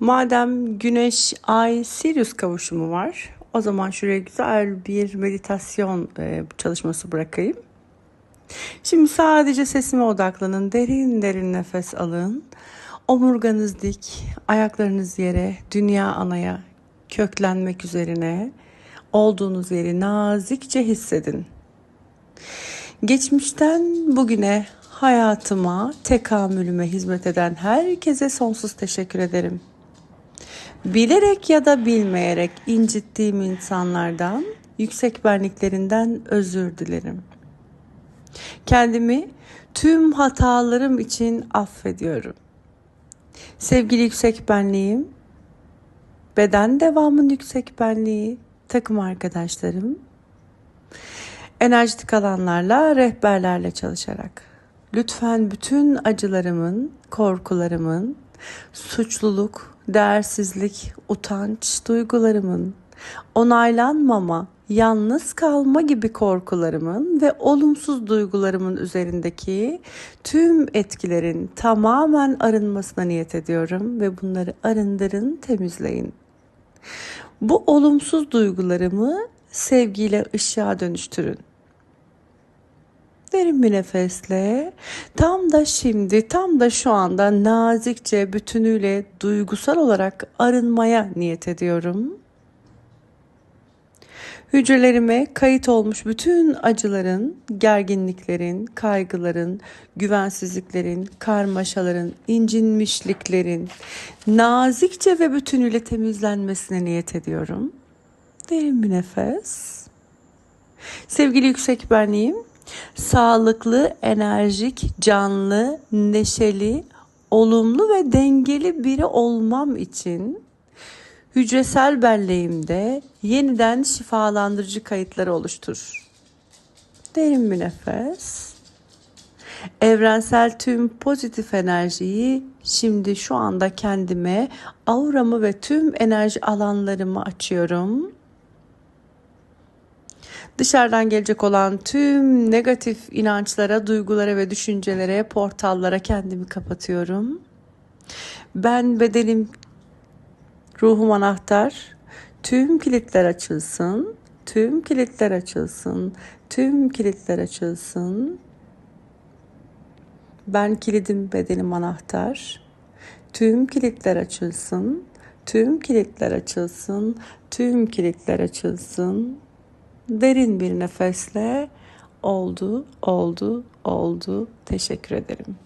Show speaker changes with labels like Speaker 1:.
Speaker 1: Madem Güneş, Ay, Sirius kavuşumu var, o zaman şuraya güzel bir meditasyon e, çalışması bırakayım. Şimdi sadece sesime odaklanın. Derin derin nefes alın. Omurganız dik, ayaklarınız yere, dünya anaya köklenmek üzerine olduğunuz yeri nazikçe hissedin. Geçmişten bugüne hayatıma, tekamülüme hizmet eden herkese sonsuz teşekkür ederim. Bilerek ya da bilmeyerek incittiğim insanlardan, yüksek benliklerinden özür dilerim. Kendimi tüm hatalarım için affediyorum. Sevgili yüksek benliğim, beden devamın yüksek benliği, takım arkadaşlarım, enerjitik alanlarla, rehberlerle çalışarak lütfen bütün acılarımın, korkularımın, suçluluk, değersizlik, utanç duygularımın, onaylanmama, yalnız kalma gibi korkularımın ve olumsuz duygularımın üzerindeki tüm etkilerin tamamen arınmasına niyet ediyorum ve bunları arındırın, temizleyin. Bu olumsuz duygularımı sevgiyle ışığa dönüştürün. Derin bir nefesle tam da şimdi, tam da şu anda nazikçe bütünüyle duygusal olarak arınmaya niyet ediyorum. Hücrelerime kayıt olmuş bütün acıların, gerginliklerin, kaygıların, güvensizliklerin, karmaşaların, incinmişliklerin nazikçe ve bütünüyle temizlenmesine niyet ediyorum. Derin bir nefes. Sevgili yüksek benliğim, sağlıklı, enerjik, canlı, neşeli, olumlu ve dengeli biri olmam için hücresel belleğimde yeniden şifalandırıcı kayıtları oluştur. Derin bir nefes. Evrensel tüm pozitif enerjiyi şimdi şu anda kendime, auramı ve tüm enerji alanlarımı açıyorum. Dışarıdan gelecek olan tüm negatif inançlara, duygulara ve düşüncelere, portallara kendimi kapatıyorum. Ben bedenim Ruhum anahtar. Tüm kilitler açılsın. Tüm kilitler açılsın. Tüm kilitler açılsın. Ben kilidim bedenim anahtar. Tüm kilitler açılsın. Tüm kilitler açılsın. Tüm kilitler açılsın. Derin bir nefesle oldu, oldu, oldu. Teşekkür ederim.